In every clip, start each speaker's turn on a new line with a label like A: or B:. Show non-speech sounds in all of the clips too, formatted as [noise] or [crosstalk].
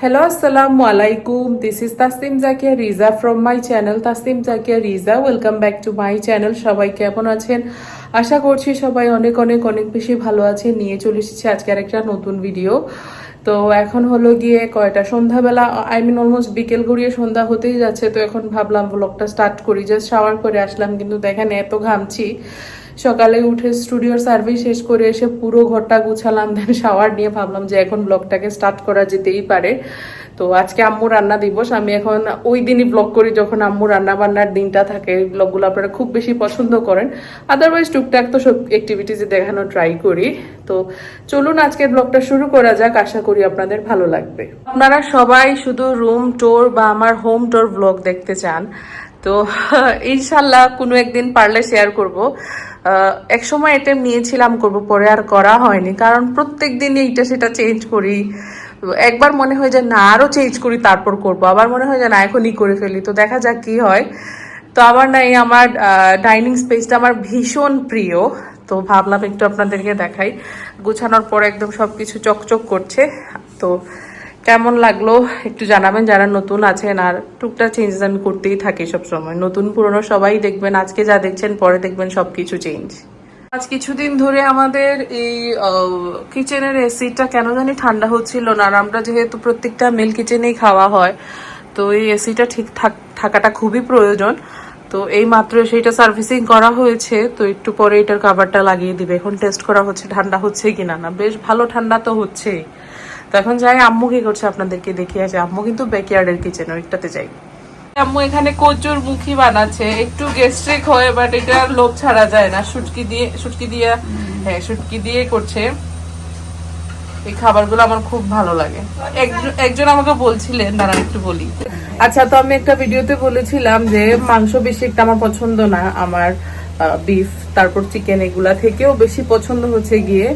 A: Hello, Assalamu alaikum. This is Tasim Zakia Riza from my channel Tasim Zakia Riza. Welcome back to my channel. সবাই কেমন আছেন আশা করছি সবাই অনেক অনেক অনেক বেশি ভালো আছেন নিয়ে চলে এসেছি আজকের একটা নতুন ভিডিও তো এখন হলো গিয়ে কয়টা? সন্ধ্যাবেলা আই মিন অলমোস্ট বিকেল গড়িয়ে সন্ধ্যা হতেই যাচ্ছে, তো এখন ভাবলাম ব্লগটা স্টার্ট করি। জাস্ট শাওয়ার করে আসলাম, কিন্তু দেখেন এত ঘামছি। সকালে উঠে স্টুডিওর সার্ভিস শেষ করে এসে পুরো ঘরটা গুছালাম দেন শাওয়ার নিয়ে ভাবলাম যে এখন ব্লগটাকে স্টার্ট করা যেতেই পারে। তো আজকে আম্মু রান্না দিবস, আমি এখন ওই দিনই ব্লগ করি যখন আম্মু রান্না বান্নার দিনটা থাকে, এই ব্লগগুলো আপনারা খুব বেশি পছন্দ করেন। আদারওয়াইজ টুকটাক তো সব অ্যাক্টিভিটিসে দেখানো ট্রাই করি। তো চলুন আজকে ব্লগটা শুরু করা যাক, আশা করি আপনাদের ভালো লাগবে। আপনারা সবাই শুধু রুম টোর বা আমার হোম টোর ব্লগ দেখতে চান। তো ইনশাল্লাহ কোনো একদিন পারলে শেয়ার করব। এক সময় এটা নিয়েছিলাম করব, পরে আর করা হয়নি। কারণ প্রত্যেক দিন এইটা সেটা চেঞ্জ করি। একবার মনে হয় যে না আরও চেঞ্জ করি, তারপর করব। আবার মনে হয় যে না, এখনই করে ফেলি। তো দেখা যাক কি হয়। তো আমার না এই আমার ডাইনিং স্পেসটা আমার ভীষণ প্রিয়। তো ভাবলাম একটু আপনাদেরকে দেখাই। গুছানোর পর একদম সব কিছু চকচক করছে। তো কেমন লাগল একটু জানাবেন। যারা নতুন আছেন আর টুকটাক চেঞ্জেস আমি করতেই থাকি সব সময় নতুন, পুরনো সবাই দেখবেন। আজকে যা দেখছেন, পরে দেখবেন সব কিছু চেঞ্জ আজ কিছুদিন ধরে আমাদের এই কিচেনের এসিটা কেন জানি ঠান্ডা হচ্ছিল না আর আমরা যেহেতু প্রত্যেকটা মিল কিচেনেই খাওয়া হয়, তো এই এসিটা ঠিক থাক- থাকাটা খুবই প্রয়োজন। তো এই মাত্র সেইটা সার্ভিসিং করা হয়েছে, তো একটু পরে এটার কাভারটা লাগিয়ে দিবে। এখন টেস্ট করা হচ্ছে, ঠান্ডা হচ্ছে কিনা না। বেশ ভালো ঠান্ডা তো হচ্ছেই। তো এখন যাই, আম্মু কি করছে আপনাদেরকে দেখিয়ে আছে আম্মু কিন্তু ব্যাকয়ার্ডের কিচেন ওইটাতে যাই। আম্মু এখানে কচুর মুখি বানাচ্ছে। একটু গেস্ট্রিক হয় বাট এটা লোভ ছাড়া যায় না। শুটকি দিয়ে শুটকি দিয়ে হ্যাঁ শুটকি দিয়ে করছে। এই খাবারগুলো আমার খুব ভালো লাগে। একজন আমাকে বলছিলেন, দাঁড়ান একটু বলি। আচ্ছা তো আমি একটা ভিডিওতে বলেছিলাম যে মাংস বেশি একটা আমার পছন্দ না। আমার বিফ তারপর চিকেন এগুলা থেকেও বেশি পছন্দ হচ্ছে গিয়ে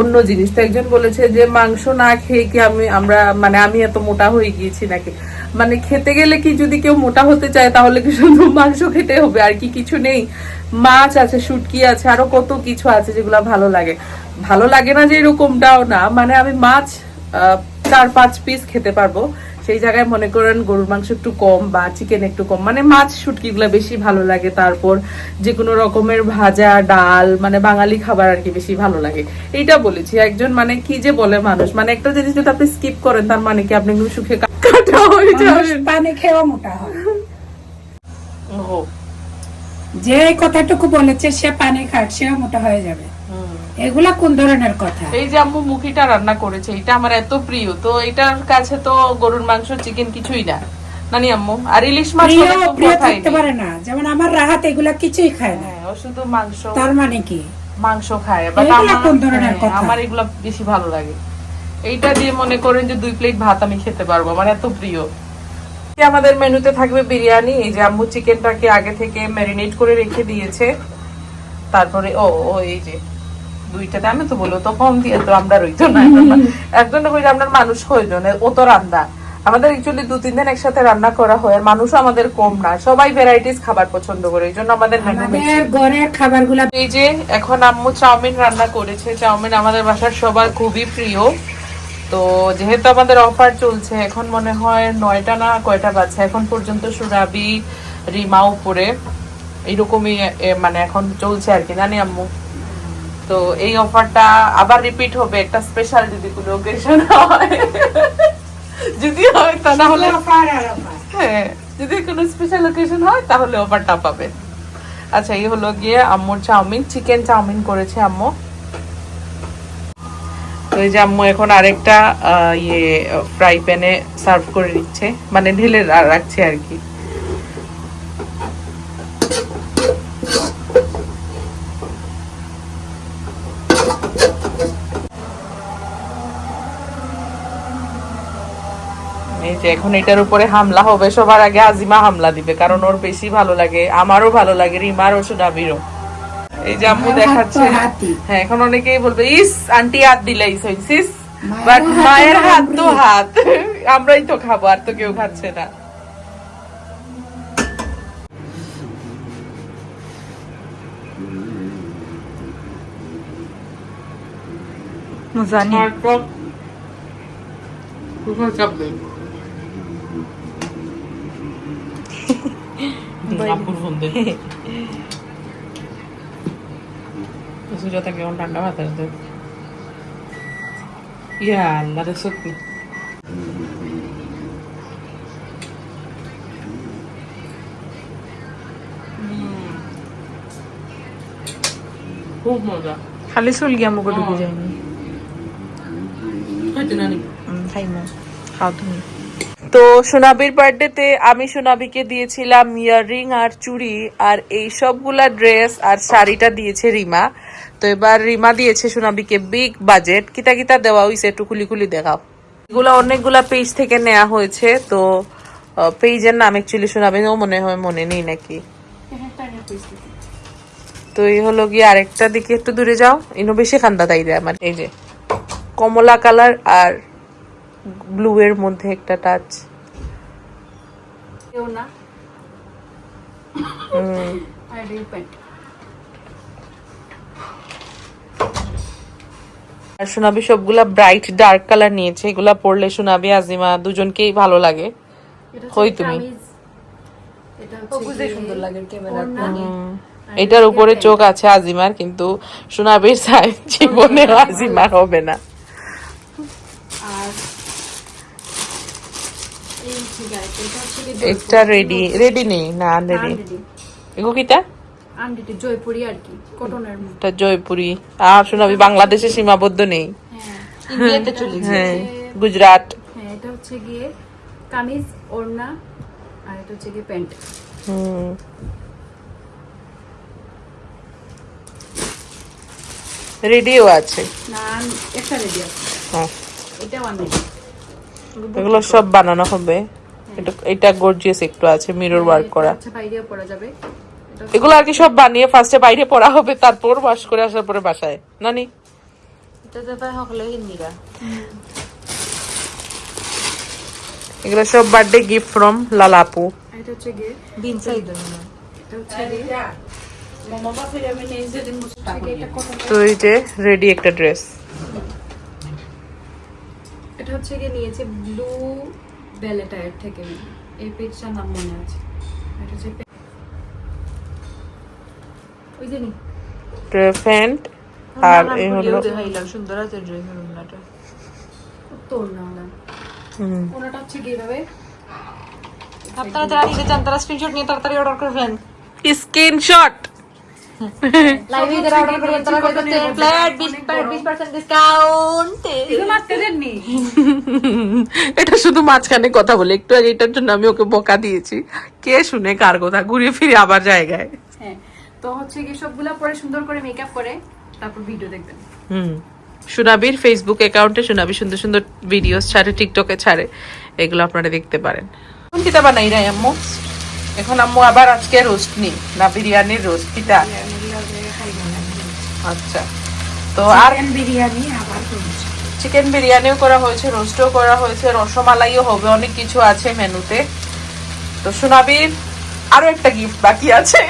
A: অন্য জিনিস। তো একজন বলেছে যে মাংস না খেয়ে কি আমি, আমরা মানে আমি এত মোটা হয়ে গিয়েছি নাকি? মানে খেতে গেলে কি যদি কেউ মোটা হতে চায়, তাহলে কি শুধু মাংস খেতে হবে? আর কি কিছু নেই? মাছ আছে, শুটকি আছে, আরও কত কিছু আছে যেগুলো ভালো লাগে। ভালো লাগে না যে এরকমটাও না। মানে আমি মাছ চার, পাঁচ পিস খেতে পারব। সেই জায়গায় মনে করেন গরুর মাংস একটু কম বা চিকেন একটু কম। মানে মাছ, শুটকিগুলো বেশি ভালো লাগে। তারপর যে কোনো রকমের ভাজা, ডাল মানে বাঙালি খাবার আর কি বেশি ভালো লাগে। এইটা বলেছি। একজন মানে কি যে বলে মানুষ? মানে একটা জিনিস যদি আপনি স্কিপ করেন, তার মানে কি আপনি সুখে হয়ে
B: পানি খেয়েও মোটা হয়। যে কথাটুকু বলেছে সে পানি খাট সেও মোটা হয়ে যাবে। এগুলা কোন ধরনের কথা?
A: এই যে আম্মু মুখিটা রান্না করেছে এটা আমার এত প্রিয় তো এটার কাছে তো গরুর মাংস চিকেন কিছুই না। নানি আম্মু আর ইলিশ মাছ
B: প্রিয় প্রিয় থাকতে পারে না। যেমন আমার রাহাত এগুলা কিছুই খায় না।
A: হ্যাঁ ও শুধু মাংস।
B: তার মানে কি?
A: মাংস খায় বাট আমার
B: কোন ধরনের
A: হ্যাঁ,
B: কথা?
A: আমার এগুলো বেশি ভালো লাগে। এইটা দিয়ে মনে করেন যে দুই প্লেট ভাত আমি খেতে পারব আমার এত প্রিয়। আমাদের মেনুতে থাকবে বিরিয়ানি এই যে আম্মু চিকেনটাকে আগে থেকে ম্যারিনেট করে রেখে দিয়েছে। তারপরে ও ও এই যে দুইটাতে আমি তো বলব তো কম দিয়ে তো আমরা রইতো না। [laughs] একজন কই আপনার মানুষ কয়জন? ও তো রান্না। আমাদের অ্যাকচুয়ালি দু তিন দিন একসাথে রান্না করা হয় আর মানুষও আমাদের কম না। সবাই ভ্যারাইটিস খাবার পছন্দ করে এই জন্য আমাদের মেনু
B: ঘরের খাবারগুলা
A: এই যে এখন আম্মু চাউমিন রান্না করেছে। চাউমিন আমাদের বাসার সবার খুবই প্রিয়। তো যেহেতু আমাদের অফার চলছে এখন মনে হয় নয়টা না কয়টা বাজছে? এখন পর্যন্ত সুরাবি রিমা উপরে। এইরকমই এ, মানে এখন চলছে আর কি জানি আম্মু? তো এই অফারটা আবার রিপিট হবে একটা স্পেশাল যদি কোনো অকেশন হয়। যদি হয় তা না হলে
B: অফার
A: হ্যাঁ যদি কোনো স্পেশাল অকেশন হয় তাহলে অফারটা পাবে আচ্ছা এই হলো গিয়ে আম্মুর চাউমিন চিকেন চাউমিন করেছে আম্মু। তো এই যে আম্মু এখন আরেকটা ইয়ে ফ্রাই প্যানে সার্ভ করে দিচ্ছে মানে ঢেলে রাখছে আর কি। এখন এটার উপরে হামলা হবে, সবার আগে আজিমা হামলা দিবে, কারণ ওর বেশি ভালো লাগে, আমারও ভালো লাগে, রিমার ও সুনাবিরও এই যে আম্মু দেখাচ্ছে। হ্যাঁ এখন অনেকেই বলবে ইস আন্টি হাত দিলেই সইছিস বাট
B: হাত
A: মায়ের
B: তো
A: হাত তো
B: আমরাই।
A: হাত। [laughs] আমরাই তো খাব আর তো কেউ খাচ্ছে না।
C: জানি
A: আপুর ফোন [laughs] দে সুজাতা কেমন ঠান্ডা মাথার দে ইয়া আল্লাহ রে সত্যি। খুব মজা।
C: খালি চুল গিয়া মুখে ঢুকে যায়নি।
A: খাইতে
C: খাই না খাও তুমি।
A: তো সোনাবির বার্থডেতে আমি সোনাবিকে দিয়েছিলাম ইয়াররিং আর চুড়ি আর এই সবগুলা ড্রেস আর শাড়িটা দিয়েছে রিমা। তো এবার রিমা দিয়েছে সোনাবিকে বিগ বাজেট কিতা কিতা দেওয়া হয়েছে একটু খুলি খুলি দেখাও। এগুলো অনেকগুলা পেজ থেকে নেওয়া হয়েছে তো পেজের নাম অ্যাকচুয়ালি সোনাবিও মনে হয় মনে নেই নাকি। তো এই হলো গিয়ে আরেকটা দিকে একটু দূরে যাও। ইনো বেশি খান্দা তাই দেয় আমার এই যে কমলা কালার আর ব্লু এর মধ্যে একটা টাচ
B: কেউ না। আর এই প্যান্ট
A: আর সোনাবি সবগুলা ব্রাইট ডার্ক কালার নিয়েছে এগুলা পরলে সোনাবি আজিমা দুজনকেই ভালো লাগে। কই তুমি। এটার উপরে চোখ আছে আজিমার কিন্তু সোনাবির সাইজ [laughs] জীবনে আজিমার হবে না।
B: এটা
A: একটা রেডি রেডি নেই? না আনরেডি এগো কিটা?
B: আন্ডিটি জয়পুরি আর কি কটনের
A: এটা জয়পুরি। আর সোনাবি বাংলাদেশে সীমাবদ্ধ নেই।
B: হ্যাঁ।
C: ইন্ডিয়াতে চলে
A: হ্যাঁ গুজরাট।
B: হ্যাঁ এটা হচ্ছে গিয়ে কামিজ ওড়না আর এটা হচ্ছে গিয়ে প্যান্ট।
A: হুম। রেডিও আছে।
B: না একটা রেডি আছে।
A: হ্যাঁ।
B: এটা ওয়ান
A: এগুলো সব বানানো হবে। এটা এটা গর্জিয়াস একটু আছে মিরর ওয়ার্ক করা।
B: আচ্ছা বাইরেও পরা যাবে।
A: এগুলো আর কি সব বানিয়ে ফার্স্টে বাইরে পড়া হবে তারপর ওয়াশ করে আসার পরে বাসায়। নানি? এগুলো সব বার্থডে গিফট ফ্রম লালাপু।
B: এটা হচ্ছে
C: বিন
B: এটা হচ্ছে
A: তো এই যে রেডি একটা ড্রেস
B: এটা হচ্ছে গিয়ে নিয়েছে ব্লু বেলেটায়ার থেকে। এই পেজটার নাম মনে আছে। এটা হচ্ছে
A: প্যান্ট আর এই হলো
C: সুন্দর আছে ড্রেসের ওড়নাটা
B: তোর না ওনা হচ্ছে গিয়ে
C: আপনারা যারা নিতে চান তারা স্ক্রিনশট নিয়ে তাড়াতাড়ি অর্ডার করবেন
A: স্ক্রিনশট
C: লাইভে যারা অর্ডার করবেন তারা করতে 20% ডিসকাউন্ট
B: এগুলো মারতে দেননি?
A: এটা শুধু মাঝখানে কথা বলে একটু আগে এটার জন্য আমি ওকে বকা দিয়েছি। কে শুনে কার কথা? ঘুরে ফিরে আবার জায়গায়।
B: হ্যাঁ তো হচ্ছে গিয়ে সবগুলা পরে সুন্দর করে মেকআপ করে তারপর ভিডিও দেখবেন।
A: হুম। সুনাবির ফেসবুক অ্যাকাউন্টে সুনাবি সুন্দর সুন্দর ভিডিওস ছাড়ে টিকটকে ছাড়ে এগুলো আপনারা দেখতে পারেন। কোন পিতা বানাই না আম্মু। এখন আম্মু আবার আজকে রোস্ট নি না বিরিয়ানির রোস্ট পিতা। আচ্ছা। তো আর
B: বিরিয়ানি আবার
A: চিকেন বিরিয়ানিও করা হয়েছে রোস্টও করা হয়েছে রসমালাইও হবে অনেক কিছু আছে মেনুতে। তো সোনাবির আরও একটা গিফট বাকি আছে।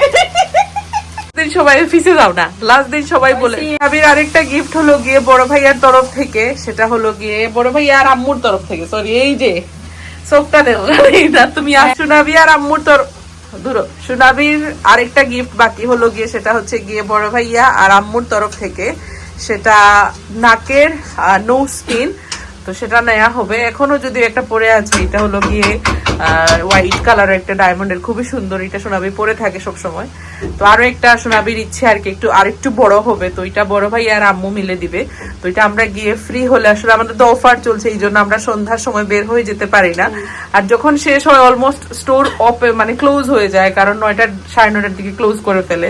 A: দিন সবাই অফিসে যাও না। লাস্ট দিন সবাই বলে সোনাবির আরেকটা গিফট হলো গিয়ে বড় ভাইয়ার তরফ থেকে সেটা হলো গিয়ে বড় ভাইয়া আর আম্মুর তরফ থেকে। সরি এই যে চোখটা দেখো তুমি আর সোনাবি আর আম্মুর তরফ দূরো সোনাবির আরেকটা গিফট বাকি হলো গিয়ে সেটা হচ্ছে গিয়ে বড় ভাইয়া আর আম্মুর তরফ থেকে। সেটা নাকের নো স্কিন তো সেটা নেওয়া হবে। এখনও যদি একটা পরে আছে এটা হলো গিয়ে হোয়াইট কালারের একটা ডায়মন্ডের খুবই সুন্দর, এটা সোনাবি পরে থাকে সব সময় তো আরও একটা সোনাবির ইচ্ছে আর কি, একটু আরেকটু বড় হবে, তো এটা বড় ভাই আর আম্মু মিলে দিবে। তো এটা আমরা গিয়ে ফ্রি হলে আসলে আমাদের তো অফার চলছে, এই জন্য আমরা সন্ধ্যার সময় বের হয়ে যেতে পারি না। আর যখন শেষ হয় অলমোস্ট স্টোর অফ মানে ক্লোজ হয়ে যায়, কারণ নয়টা সাড়ে নয়টার দিকে ক্লোজ করে ফেলে।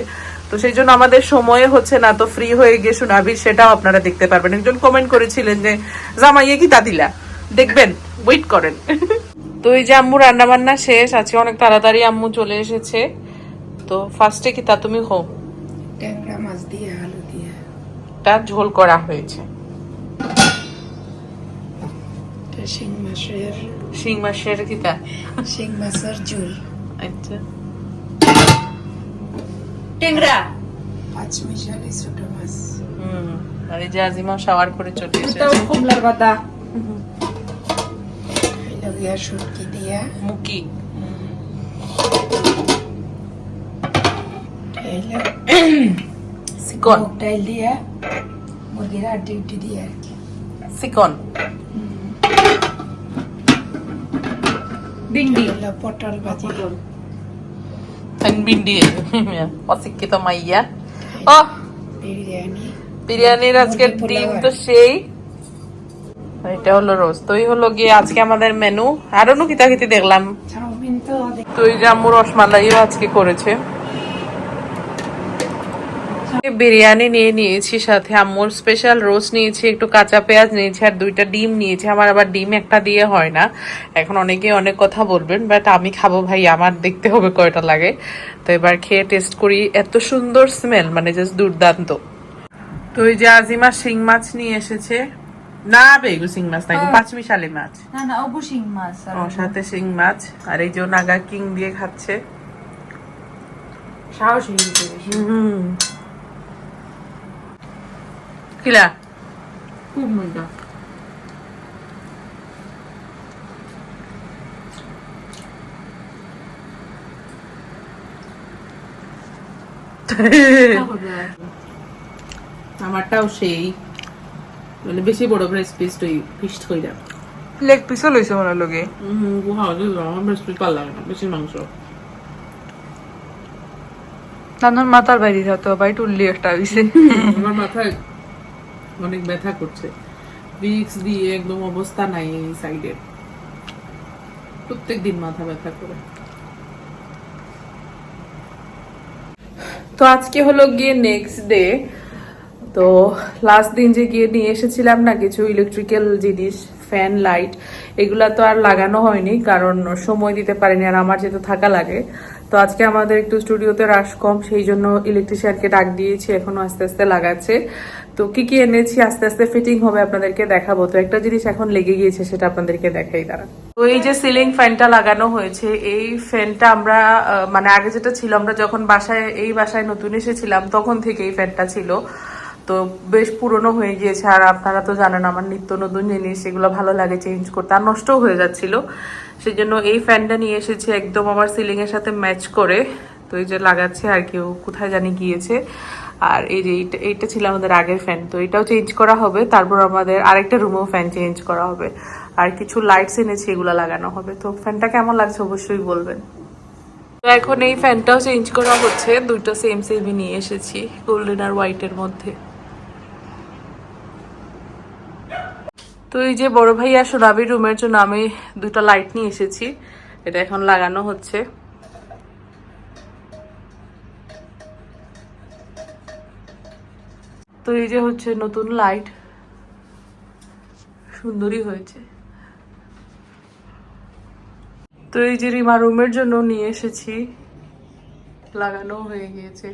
A: তো সেই জন্য আমাদের সময় হচ্ছে না, তো ফ্রি হয়ে গিয়ে সোনাবির সেটাও আপনারা দেখতে পারবেন। একজন কমেন্ট করেছিলেন যে, জামাইয়ে কি তা দিলা দেখবেন ওয়েট করেন। [laughs] তো এই যে আম্মু রান্না বান্না শেষ আজকে অনেক তাড়াতাড়ি আম্মু চলে এসেছে। তো ফার্স্টে কি তা তুমি হো
B: ট্যাংরা মাছ দিয়ে আলু দিয়ে।
A: তা ঝোল করা হয়েছে।
B: শিং মাছের
A: শিং মাসের কি তা?
B: শিং মাছের ঝোল।
A: আচ্ছা।
C: টেংরা
B: পাঁচ মিশালি ছোট মাছ।
A: হুম আর এই যে আজিমা শাওয়ার করে চলে এসেছে।
B: কমলার পাতা
D: আর শুটকি দিয়া
A: মুকি চিকন
D: মুগ ডাইল দিয়া মুরগির আড্ডি উড্ডি দিয়ে আর কি
A: চিকন
D: এগুলো পটল ভাজি
A: বিন্ডি অশিক্ষিত মাইয়া ও
D: বিরিয়ানি
A: বিরিয়ানির আজকে
D: মুরগি
A: ডিম তো সেই এটা হলো রোজ। তো এই হলো গিয়ে আজকে আমাদের মেনু আরও নুকিতা খিতি দেখলাম।
D: চাউমিন তো দেখ-
A: যে আম্মু রসমালাইও আজকে করেছে। বিরিয়ানি নিয়ে নিয়েছি, সাথে আম্মুর স্পেশাল রোস্ট নিয়েছি, একটু কাঁচা পেঁয়াজ নিয়েছি, আর দুইটা ডিম নিয়েছি। আমার আবার ডিম একটা দিয়ে হয় না। এখন অনেকে অনেক কথা বলবেন বাট আমি খাব ভাই, আমার দেখতে হবে কয়টা লাগে। তো এবার খেয়ে টেস্ট করি, এত সুন্দর স্মেল মানে জাস্ট দুর্দান্ত। তো এই যে আজিমা শিং মাছ নিয়ে এসেছে। না বেগু শিং মাছ না পাঁচ মিশালি মাছ।
B: না না অবশ্যই মাছ আর
A: ওর সাথে শিং মাছ আর এই যে নাগা কিং দিয়ে খাচ্ছে।
B: সাহস
A: হুম কিলা?
B: খুব মজা। [laughs]
A: আমারটাও সেই। মানে বেশি বড় ব্রেস্ট পিস তুই ফিস্ট হই না
C: লেগ পিসও লইছে মনে লগে।
A: হুম গুহা আমার ব্রেস্ট পিস লাগে না বেশি মাংস।
C: নানুর মাথার বাইরে হতো বাই টুল্লি একটা হইছে। [laughs]
A: আমার মাথায় অনেক ব্যথা করছে। ভিক্স দিয়ে একদম অবস্থা নাই এই সাইডে প্রত্যেক দিন মাথা ব্যথা করে। তো আজকে হলো গিয়ে নেক্সট ডে তো লাস্ট দিন যে গিয়ে নিয়ে এসেছিলাম না কিছু ইলেকট্রিক্যাল জিনিস ফ্যান লাইট এগুলা তো আর লাগানো হয়নি, কারণ সময় দিতে পারিনি আর আমার যেহেতু থাকা লাগে। তো আজকে আমাদের একটু স্টুডিওতে রাশ কম, সেই জন্য ইলেকট্রিশিয়ানকে ডাক দিয়েছি, এখনও আস্তে আস্তে লাগাচ্ছে। তো কি কি এনেছি, আস্তে আস্তে ফিটিং হবে আপনাদেরকে দেখাবো। তো একটা জিনিস এখন লেগে গিয়েছে, সেটা আপনাদেরকে দেখাই দাঁড়া তো এই যে সিলিং ফ্যানটা লাগানো হয়েছে, এই ফ্যানটা আমরা মানে আগে যেটা ছিল, আমরা যখন বাসায়, এই বাসায় নতুন এসেছিলাম, তখন থেকে এই ফ্যানটা ছিল। তো বেশ পুরনো হয়ে গিয়েছে, আর আপনারা তো জানেন আমার নিত্য নতুন জিনিস, এগুলো ভালো লাগে চেঞ্জ করতে। আর নষ্টও হয়ে যাচ্ছিল। সেই জন্য এই ফ্যানটা নিয়ে এসেছি একদম আমার সিলিং এর সাথে ম্যাচ করে। তো এই যে লাগাচ্ছে আর কেউ কোথায় জানি গিয়েছে। আর এই যে এইটা এইটা ছিল আমাদের আগের ফ্যান তো এটাও চেঞ্জ করা হবে। তারপর আমাদের আরেকটা রুমেও ফ্যান চেঞ্জ করা হবে। আর কিছু লাইটস এনেছি, এগুলো লাগানো হবে। তো ফ্যানটা কেমন লাগছে অবশ্যই বলবেন। তো এখন এই ফ্যানটাও চেঞ্জ করা হচ্ছে। দুটো সেম সেমই নিয়ে এসেছি গোল্ডেন আর হোয়াইটের মধ্যে। তো এই যে বড় ভাই ভাইয়া সোনাবির রুমের জন্য আমি দুটো লাইট নিয়ে এসেছি। এটা এখন লাগানো হচ্ছে। তো এই যে হচ্ছে নতুন লাইট সুন্দরই হয়েছে। তো এই যে রিমা রুমের জন্য নিয়ে এসেছি। লাগানো হয়ে গিয়েছে।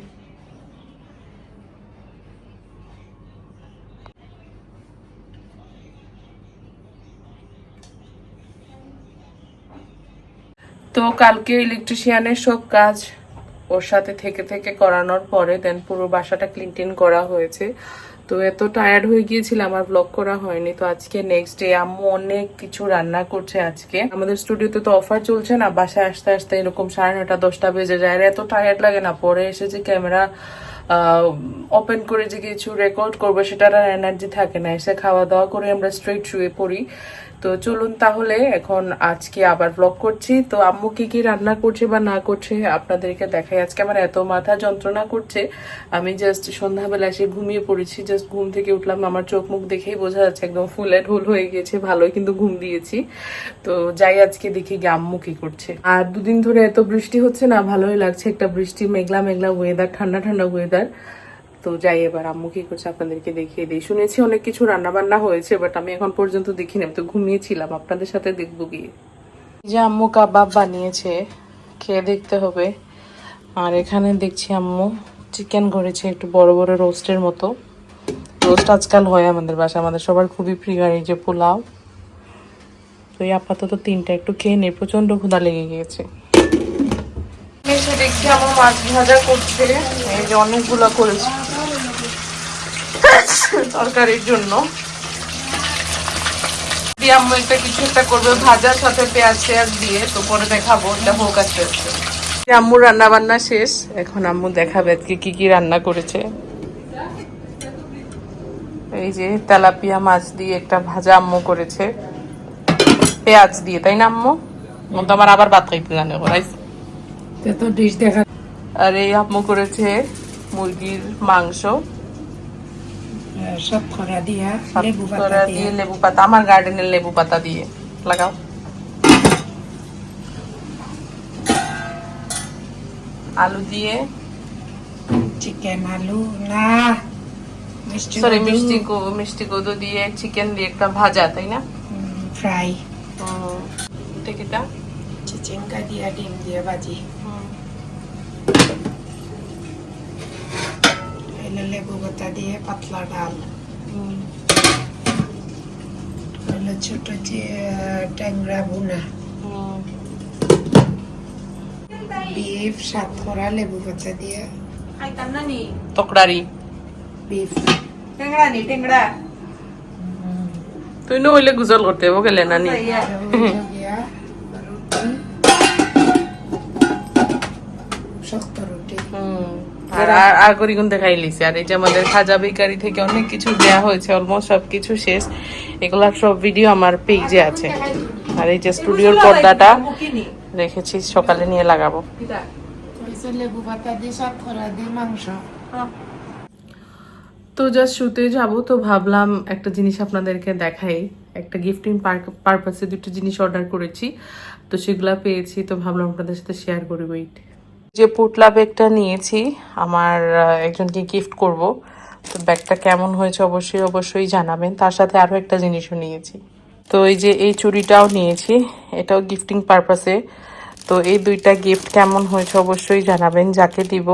A: তো কালকে ইলেকট্রিশিয়ানের সব কাজ ওর সাথে থেকে থেকে করানোর পরে দেন পুরো বাসাটা ক্লিন টিন করা হয়েছে। তো এত টায়ার্ড হয়ে গিয়েছিলাম, আর ব্লগ করা হয়নি। তো আজকে নেক্সট ডে আম্মু অনেক কিছু রান্না করছে আজকে। আমাদের স্টুডিওতে তো অফার চলছে না, বাসায় আসতে আসতে এরকম সাড়ে নটা দশটা বেজে যায়। আর এত টায়ার্ড লাগে না, পরে এসে যে ক্যামেরা ওপেন করে যে কিছু রেকর্ড করব, সেটার আর এনার্জি থাকে না। এসে খাওয়া দাওয়া করে আমরা স্ট্রেট শুয়ে পড়ি। তো চলুন তাহলে, এখন আজকে আবার ব্লগ করছি। তো আম্মু কি কি রান্না করছে বা না করছে আপনাদেরকে দেখাই। আজকে আমার এত মাথা যন্ত্রণা করছে। আমি জাস্ট সন্ধ্যাবেলা এসে ঘুমিয়ে পড়েছি। জাস্ট ঘুম থেকে উঠলাম, আমার চোখ মুখ দেখেই বোঝা যাচ্ছে একদম ফুল অ্যান্ড হুল হয়ে গেছে ভালোই কিন্তু ঘুম দিয়েছি। তো যাই আজকে দেখি গিয়ে আম্মু কি করছে। আর দুদিন ধরে এত বৃষ্টি হচ্ছে না, ভালোই লাগছে। একটা বৃষ্টি, মেঘলা মেঘলা ওয়েদার ঠান্ডা ঠান্ডা ওয়েদার তো যাই, এবার আম্মু কি করছে আপনাদেরকে দেখিয়ে দিই। শুনেছি অনেক কিছু রান্না বান্না হয়েছে বাট আমি এখন পর্যন্ত দেখিনি, আমি তো ঘুমিয়েছিলাম। আপনাদের সাথে দেখব গিয়ে। যে আম্মু কাবাব বানিয়েছে, খেয়ে দেখতে হবে। আর এখানে দেখছি আম্মু চিকেন করেছে, একটু বড় বড় রোস্টের মতো। রোস্ট আজকাল হয় আমাদের বাসায়, আমাদের সবার খুবই প্রিয়। এই যে পোলাও, তো এই আপাতত তিনটা একটু খেয়ে নেই প্রচণ্ড ক্ষুধা লেগে গিয়েছে। দেখছি আমার মাছ ভাজা করছে, এই যে অনেকগুলো করেছে। তরকারির জন্য। দিয়ে আম্মু একটা কিছু একটা করবে ভাজার সাথে পেঁয়াজ দিয়ে তো পরে দেখাবো এটা হোক আস্তে আস্তে আম্মু রান্না বান্না শেষ এখন আম্মু দেখাবে আজকে কি কি রান্না করেছে। এই যে তেলাপিয়া মাছ দিয়ে একটা ভাজা আম্মু করেছে। পেঁয়াজ দিয়ে তাই না আম্মু? তো আমার আবার ভাত খাইতে জানে রাইস
D: তো ডিশ দেখা
A: আর এই আম্মু করেছে মুরগির মাংস।
D: খরা দিয়া লেবু পাতা দিয়ে।
A: লেবু পাতা আমার গার্ডেনের লেবু পাতা দিয়ে। লাগাও। আলু দিয়ে।
D: চিকেন আলু না
A: সরি মিষ্টি মিষ্টি কদু দিয়ে চিকেন দিয়ে একটা ভাজা তাই না?
D: ফ্রাই চিচিঙ্গা দিয়া ডিম দিয়ে ভাজি
A: হুম।
D: হইলে লেবু পাতা দিয়ে পাতলা ডাল
A: হুম।
D: হইলে ছোট যে ট্যাংরা বুনা বিফ সাত করা লেবু পাতা দিয়ে
A: তকড়ারি
D: বিফ
A: তুই না হইলে গুজল করতে হব গেলে নানি আর আর করি গুনতে খাই লিছি আর এই যে আমাদের খাজা বেকারি থেকে অনেক কিছু দেয়া হয়েছে অলমোস্ট সব কিছু শেষ। এগুলার সব ভিডিও আমার পেজে আছে। আর এই যে স্টুডিওর পর্দাটা রেখেছি সকালে নিয়ে লাগাবো।
D: লেবু পাতা দিয়ে সাত দিয়ে মাংস।
A: তো জাস্ট শুতে যাব তো ভাবলাম একটা জিনিস আপনাদেরকে দেখাই। একটা গিফটিং পারপাসে দুটো জিনিস অর্ডার করেছি। তো সেগুলা পেয়েছি তো ভাবলাম আপনাদের সাথে শেয়ার করি ওইট যে পুটলা ব্যাগটা নিয়েছি, আমার একজনকে গিফট করব। তো ব্যাগটা কেমন হয়েছে অবশ্যই অবশ্যই জানাবেন। তার সাথে আরও একটা জিনিসও নিয়েছি। তো এই যে এই চুড়িটাও নিয়েছি, এটাও গিফটিং পারপাসে তো এই দুইটা গিফট কেমন হয়েছে অবশ্যই জানাবেন, যাকে দিব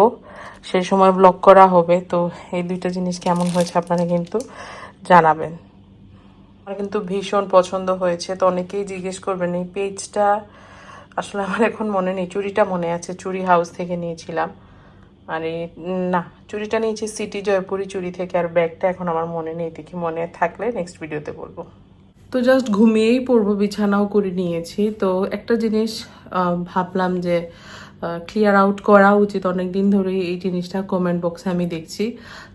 A: সেই সময় ব্লগ করা হবে। তো এই দুইটা জিনিস কেমন হয়েছে আপনারা কিন্তু জানাবেন। আমার কিন্তু ভীষণ পছন্দ হয়েছে। তো অনেকেই জিজ্ঞেস করবেন, এই পেজটা আসলে আমার এখন মনে নেই। চুড়িটা মনে আছে। চুরি হাউস থেকে নিয়েছিলাম। আর, না, চুরিটা নিয়েছি সিটি জয়পুরি চুড়ি থেকে আর ব্যাগটা এখন আমার মনে নেই। দেখি মনে থাকলে নেক্সট ভিডিওতে বলব। তো জাস্ট ঘুমিয়েই পড়ব, বিছানাও করে নিয়েছি। তো একটা জিনিস ভাবলাম যে ক্লিয়ার আউট করা উচিত। অনেক দিন ধরেই এই জিনিসটা কমেন্ট বক্সে আমি দেখছি।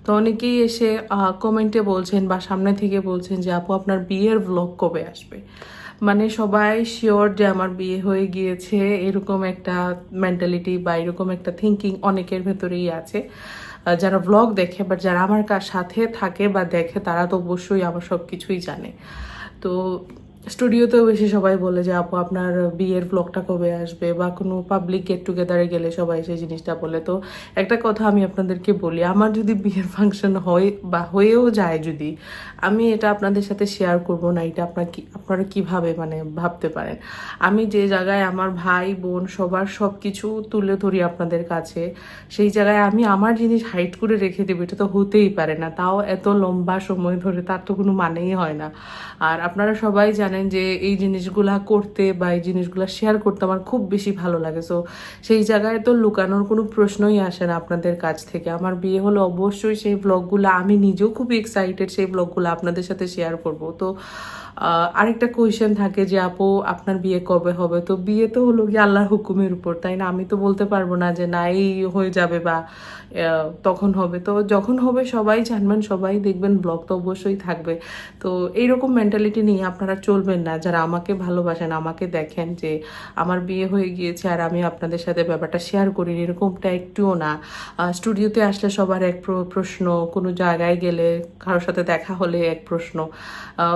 A: তো অনেকেই এসে কমেন্টে বলছেন বা সামনে থেকে বলছেন যে, আপু, আপনার বিয়ের ব্লগ কবে আসবে? মানে সবাই শিওর যে আমার বিয়ে হয়ে গিয়েছে, এরকম একটা মেন্টালিটি বা এরকম একটা থিঙ্কিং অনেকের ভেতরেই আছে। যারা ব্লগ দেখে বাট যারা আমার কার সাথে থাকে বা দেখে তারা তো অবশ্যই আমার সব কিছুই জানে। তো স্টুডিওতেও বেশি সবাই বলে যে, আপু, আপনার বিয়ের ব্লগটা কবে আসবে? বা কোনো পাবলিক গেট টুগেদারে গেলে সবাই সেই জিনিসটা বলে। তো একটা কথা আমি আপনাদেরকে বলি, আমার যদি বিয়ের ফাংশন হয় বা হয়েও যায় যদি, আমি এটা আপনাদের সাথে শেয়ার করব না, এটা আপনার কি, আপনারা কীভাবে মানে ভাবতে পারেন? আমি যে জায়গায় আমার ভাই, বোন, সবার সব কিছু তুলে ধরি আপনাদের কাছে, সেই জায়গায় আমি আমার জিনিস হাইট করে রেখে দেবো, এটা তো হতেই পারে না। তাও এত লম্বা সময় ধরে তার তো কোনো মানেই হয় না। আর আপনারা সবাই জানেন যে এই জিনিসগুলা করতে বা এই জিনিসগুলা শেয়ার করতে আমার খুব বেশি ভালো লাগে। সো সেই জায়গায় তো লুকানোর কোনো প্রশ্নই আসে না আপনাদের কাছ থেকে। আমার বিয়ে হলো অবশ্যই সেই ব্লগগুলো আমি নিজেও খুব এক্সাইটেড সেই ব্লগগুলো আপনাদের সাথে শেয়ার করব। তো আরেকটা কোয়েশ্চেন থাকে যে, আপু, আপনার বিয়ে কবে হবে? তো বিয়ে তো হলো কি আল্লাহর হুকুমের উপর, তাই না? আমি তো বলতে পারব না যে, না, এই হয়ে যাবে বা তখন হবে। তো যখন হবে সবাই জানবেন, সবাই দেখবেন ব্লগ তো অবশ্যই থাকবে। তো, এইরকম মেন্টালিটি নিয়ে আপনারা চলবেন না, যারা আমাকে ভালোবাসেন, আমাকে দেখেন যে আমার বিয়ে হয়ে গিয়েছে আর আমি আপনাদের সাথে ব্যাপারটা শেয়ার করি এরকমটা একটুও না। স্টুডিওতে আসলে সবার এক প্র- প্রশ্ন, কোনো জায়গায় গেলে কারোর সাথে দেখা হলে এক প্রশ্ন।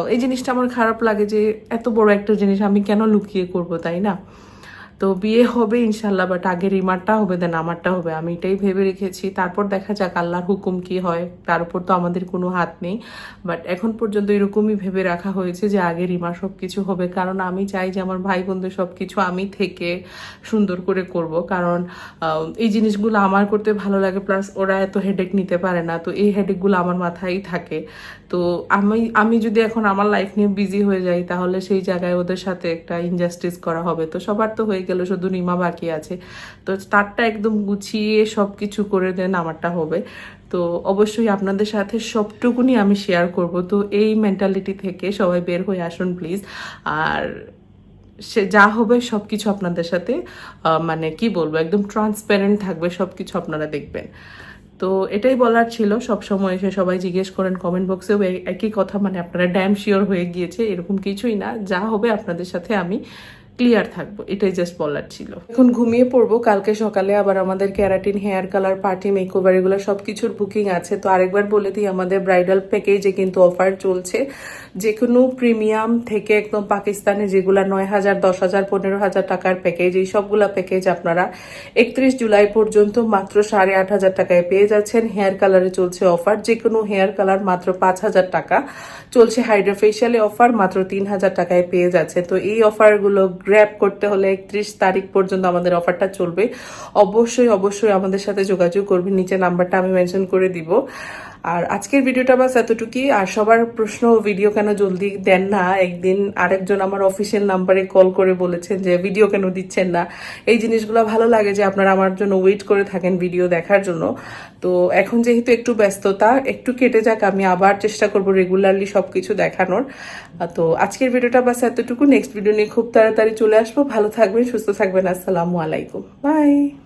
A: এই জিনিসটা আমার খারাপ লাগে যে এত বড় একটা জিনিস আমি কেন লুকিয়ে করব, তাই না? তো বিয়ে হবে ইনশাল্লাহ বাট আগে রিমারটা হবে দেন আমারটা হবে। আমি এটাই ভেবে রেখেছি। তারপর দেখা যাক আল্লাহর হুকুম কি হয়। তার উপর তো আমাদের কোনো হাত নেই। বাট এখন পর্যন্ত এরকমই ভেবে রাখা হয়েছে যে আগে রিমার সব কিছু হবে। কারণ আমি চাই যে আমার ভাই বোনদের সব কিছু আমি থেকে সুন্দর করে করব। কারণ এই জিনিসগুলো আমার করতে ভালো লাগে প্লাস ওরা এত হেডেক নিতে পারে না। তো এই হেডেকগুলো আমার মাথায় থাকে। তো আমি আমি যদি এখন আমার লাইফ নিয়ে বিজি হয়ে যাই, তাহলে সেই জায়গায় ওদের সাথে একটা ইনজাস্টিস করা হবে। তো সবার তো হয়ে গেল, শুধু রিমা বাকি আছে। তো তারটা একদম গুছিয়ে সব কিছু করে দেন আমারটা হবে। তো অবশ্যই আপনাদের সাথে সবটুকুনি আমি শেয়ার করব। তো এই মেন্টালিটি থেকে সবাই বের হয়ে আসুন প্লিজ আর সে যা হবে সব কিছু আপনাদের সাথে মানে কি বলব, একদম ট্রান্সপারেন্ট থাকবে সব কিছু আপনারা দেখবেন। তো এটাই বলার ছিল। সব সময় এসে সবাই জিজ্ঞেস করেন কমেন্ট বক্সেও একই কথা মানে আপনারা ড্যাম শিওর হয়ে গিয়েছে, এরকম কিছুই না। যা হবে আপনাদের সাথে আমি ক্লিয়ার থাকব, এটাই জাস্ট বলার ছিল। এখন ঘুমিয়ে পড়ব, কালকে সকালে আবার আমাদের keratin hair colour, party makeover এগুলো সব কিছুর বুকিং আছে। তো আরেকবার বলে দিই, আমাদের ব্রাইডাল প্যাকেজে কিন্তু অফার চলছে। যে কোনো প্রিমিয়াম থেকে একদম পাকিস্তানে যেগুলা নয় হাজার, দশ হাজার, পনেরো হাজার টাকার প্যাকেজ এই সবগুলো প্যাকেজ আপনারা একত্রিশ জুলাই পর্যন্ত মাত্র সাড়ে আট হাজার টাকায় পেয়ে যাচ্ছেন। হেয়ার কালারে চলছে অফার যে কোনো হেয়ার কালার মাত্র পাঁচ হাজার টাকা। চলছে হাইড্রোফেশিয়ালে অফার মাত্র তিন হাজার টাকায় পেয়ে যাচ্ছে। তো এই অফারগুলো গ্র্যাব করতে হলে একত্রিশ তারিখ পর্যন্ত আমাদের অফারটা চলবে। অবশ্যই অবশ্যই আমাদের সাথে যোগাযোগ করবে নিচে নাম্বারটা আমি মেনশন করে দিব। আর আজকের ভিডিওটা বাস এতটুকুই। আর সবার প্রশ্ন ভিডিও কেন জলদি দেন না? একদিন আরেকজন আমার অফিসিয়াল নাম্বারে কল করে বলেছেন যে ভিডিও কেন দিচ্ছেন না? এই জিনিসগুলো ভালো লাগে যে, আপনারা আমার জন্য ওয়েট করে থাকেন ভিডিও দেখার জন্য। তো এখন যেহেতু একটু ব্যস্ততা, একটু কেটে যাক, আমি আবার চেষ্টা করব রেগুলারলি সবকিছু দেখানোর। তো আজকের ভিডিওটা বাস এতটুকু। নেক্সট ভিডিও নিয়ে খুব তাড়াতাড়ি চলে আসব। ভালো থাকবেন, সুস্থ থাকবেন। আসসালামু আলাইকুম। বাই